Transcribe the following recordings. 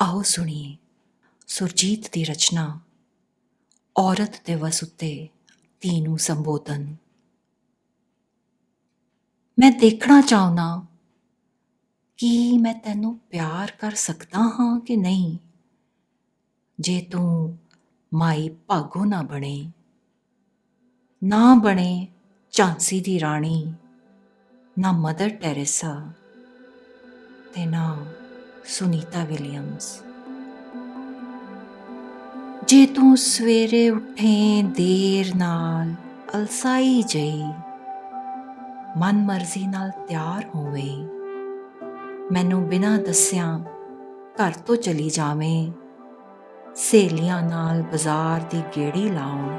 ਆਓ ਸੁਣੀਏ। ਸੁਰਜੀਤ ਦੀ ਰਚਨਾ। ਔਰਤ ਦਿਵਸ ਉੱਤੇ ਧੀ ਨੂੰ ਸੰਬੋਧਨ। ਮੈਂ ਦੇਖਣਾ ਚਾਹੁੰਦਾ ਕਿ ਮੈਂ ਤੈਨੂੰ ਪਿਆਰ ਕਰ ਸਕਦਾ ਹਾਂ ਕਿ ਨਹੀਂ? ਜੇ ਤੂੰ ਮਾਈ ਭਾਗੋ ਨਾ ਬਣੇ ਨਾ ਬਣੇ ਝਾਂਸੀ ਦੀ ਰਾਣੀ, ਨਾ ਮਦਰ ਟੈਰੇਸਾ ਤੇ ਨਾ ਸੁਨੀਤਾ ਵਿਲੀਅਮਸ। ਜੇ ਤੂੰ ਸਵੇਰੇ ਉੱਠੇ ਦੇਰ ਨਾਲ ਅਲਸਾਈ ਜਈ, ਮਨ ਮਰਜ਼ੀ ਨਾਲ ਤਿਆਰ ਹੋਵੇ, ਮੈਨੂੰ ਬਿਨਾਂ ਦੱਸਿਆਂ ਘਰ ਤੋਂ ਚਲੀ ਜਾਵੇਂ, ਸਹੇਲੀਆਂ ਨਾਲ ਬਾਜ਼ਾਰ ਦੀ ਗੇੜੀ ਲਾਉਣ,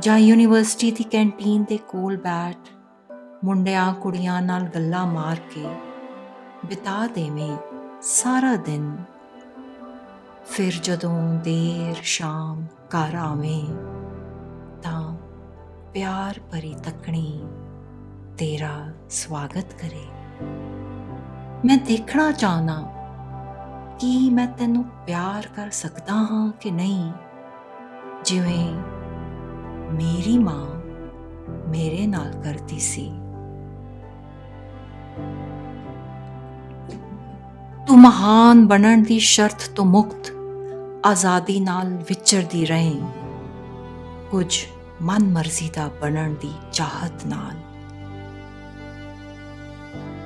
ਜਾਂ ਯੂਨੀਵਰਸਿਟੀ ਦੀ ਕੈਂਟੀਨ ਦੇ ਕੋਲ ਬੈਠ ਮੁੰਡਿਆਂ ਕੁੜੀਆਂ ਨਾਲ ਗੱਲਾਂ ਮਾਰ ਕੇ ਬਿਤਾ ਦੇਵੇਂ ਸਾਰਾ ਦਿਨ। ਫਿਰ ਜਦੋਂ ਦੇਰ ਸ਼ਾਮ ਘਰ ਆਵੇਂ, ਤਾਂ ਪਿਆਰ ਭਰੀ ਤੱਕਣੀ ਤੇਰਾ ਸਵਾਗਤ ਕਰੇ। ਮੈਂ ਦੇਖਣਾ ਚਾਹਨਾ ਕਿ ਮੈਂ ਤੈਨੂੰ ਪਿਆਰ ਕਰ ਸਕਦਾ ਹਾਂ ਕਿ ਨਹੀਂ। ਜਿਵੇਂ ਮੇਰੀ ਮਾਂ ਮੇਰੇ ਨਾਲ ਕਰਦੀ ਸੀ। ਤੂੰ ਮਹਾਨ ਬਣਨ ਦੀ ਸ਼ਰਤ ਤੋਂ ਮੁਕਤ, ਆਜ਼ਾਦੀ ਨਾਲ ਵਿਚਰਦੀ ਰਹੇ। ਕੁਝ ਮਨ ਮਰਜ਼ੀ ਦਾ ਬਣਨ ਦੀ ਚਾਹਤ ਨਾਲ।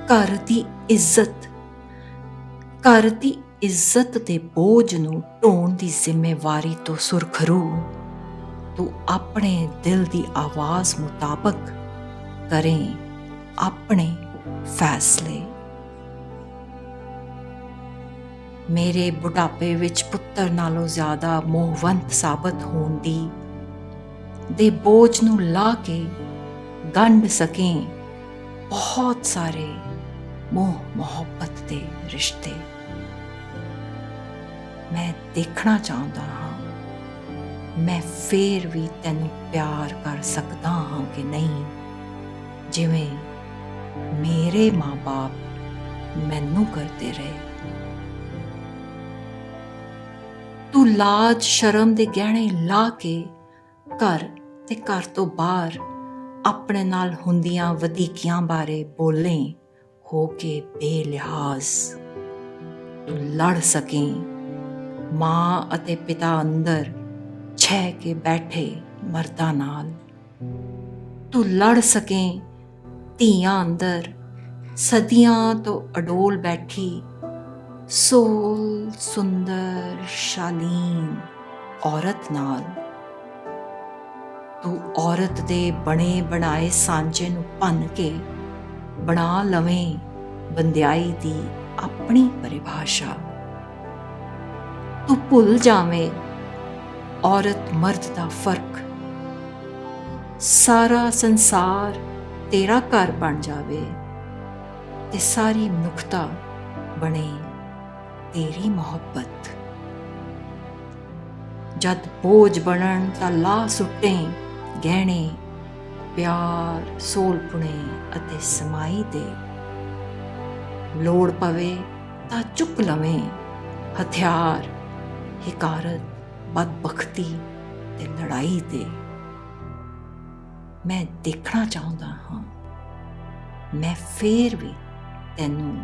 ਘਰ ਦੀ ਇੱਜ਼ਤ, ਘਰ ਦੀ ਇੱਜ਼ਤ ਦੇ ਬੋਝ ਨੂੰ ਢੋਣ ਦੀ ਜ਼ਿੰਮੇਵਾਰੀ ਤੋਂ ਸੁਰਖਰੂ। ਤੂੰ ਆਪਣੇ ਦਿਲ ਦੀ ਆਵਾਜ਼ ਮੁਤਾਬਕ ਕਰੇ ਆਪਣੇ ਫੈਸਲੇ। ਮੇਰੇ ਬੁਢਾਪੇ ਵਿੱਚ ਪੁੱਤਰ ਨਾਲੋਂ ਜ਼ਿਆਦਾ ਮੋਹਵੰਤ ਸਾਬਤ ਹੋਣ ਦੀ ਦੇ ਬੋਝ ਨੂੰ ਲਾ ਕੇ ਗੰਢ ਸਕੇ ਬਹੁਤ ਸਾਰੇ ਮੋਹ ਮੁਹੱਬਤ ਦੇ ਰਿਸ਼ਤੇ। ਮੈਂ ਦੇਖਣਾ ਚਾਹੁੰਦਾ ਹਾਂ, ਮੈਂ ਫੇਰ ਵੀ ਤੈਨੂੰ ਪਿਆਰ ਕਰ ਸਕਦਾ ਹਾਂ ਕਿ ਨਹੀਂ? ਜਿਵੇਂ ਮੇਰੇ ਮਾਪੇ ਮੈਨੂੰ ਕਰਦੇ ਰਹੇ। ਤੂੰ ਲਾਜ ਸ਼ਰਮ ਦੇ ਗਹਿਣੇ ਲਾ ਕੇ ਘਰ ਤੇ ਘਰ ਤੋਂ ਬਾਹਰ ਆਪਣੇ ਨਾਲ ਹੁੰਦੀਆਂ ਵਧੀਕੀਆਂ ਬਾਰੇ ਬੋਲੇ, ਹੋ ਕੇ ਬੇਲਿਹਾਜ਼ ਤੂੰ ਲੜ ਸਕੇ। ਮਾਂ ਅਤੇ ਪਿਤਾ ਅੰਦਰ ਛੇ ਕੇ ਬੈਠੇ ਮਰਦਾਂ ਨਾਲ। ਤੂੰ ਲੜ ਸਕੇ। ਧੀਆਂ ਅੰਦਰ ਸਦੀਆਂ ਤੋਂ ਅਡੋਲ ਬੈਠੀ ਸੋਲ ਸੁੰਦਰ ਸ਼ਾਲੀਨ ਔਰਤ ਨਾਲ। ਤੂੰ ਔਰਤ ਦੇ ਬਣੇ ਬਣਾਏ ਸਾਂਝੇ ਨੂੰ ਭੰਨ ਕੇ ਬਣਾ ਲਵੇਂ ਬੰਦਿਆਈ ਦੀ ਆਪਣੀ ਪਰਿਭਾਸ਼ਾ। ਤੂੰ ਭੁੱਲ ਜਾਵੇਂ ਔਰਤ ਮਰਦ ਦਾ ਫ਼ਰਕ। ਸਾਰਾ ਸੰਸਾਰ ਤੇਰਾ ਘਰ ਬਣ ਜਾਵੇ ਤੇ ਸਾਰੀ ਮਨੁੱਖਤਾ ਬਣੇ ਤੇਰੀ ਮੁਹੱਬਤ। ਜਦ ਬੋਝ ਬਣਨ ਤਾਂ ਲਾ ਸੁੱਟੇ, ਗਹਿਣੇ, ਪਿਆਰ ਸੋਲਪੁਣੇ ਅਤੇ ਸਮਾਈ ਦੇ। ਲੋੜ ਪਵੇ ਤਾਂ ਚੁੱਕ ਲਵੇਂ, ਹਥਿਆਰ, ਹਿਕਾਰਤ, ਬਦਬਖਤੀ ਤੇ ਲੜਾਈ ਦੇ ਮੈਂ ਦੇਖਣਾ ਚਾਹੁੰਦਾ ਹਾਂ, ਮੈਂ ਫੇਰ ਵੀ ਤੈਨੂੰ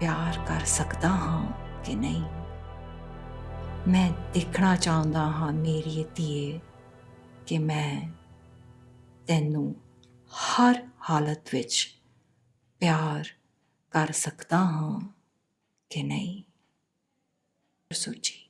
ਪਿਆਰ ਕਰ ਸਕਦਾ ਹਾਂ। ਕਿ ਨਹੀਂ? ਮੈਂ ਦੇਖਣਾ ਚਾਹੁੰਦਾ ਹਾਂ ਮੇਰੀ ਧੀਏ ਕਿ ਮੈਂ ਤੈਨੂੰ ਹਰ ਹਾਲਤ ਵਿੱਚ ਪਿਆਰ ਕਰ ਸਕਦਾ ਹਾਂ ਕਿ ਨਹੀਂ? ਸੋਚੀ।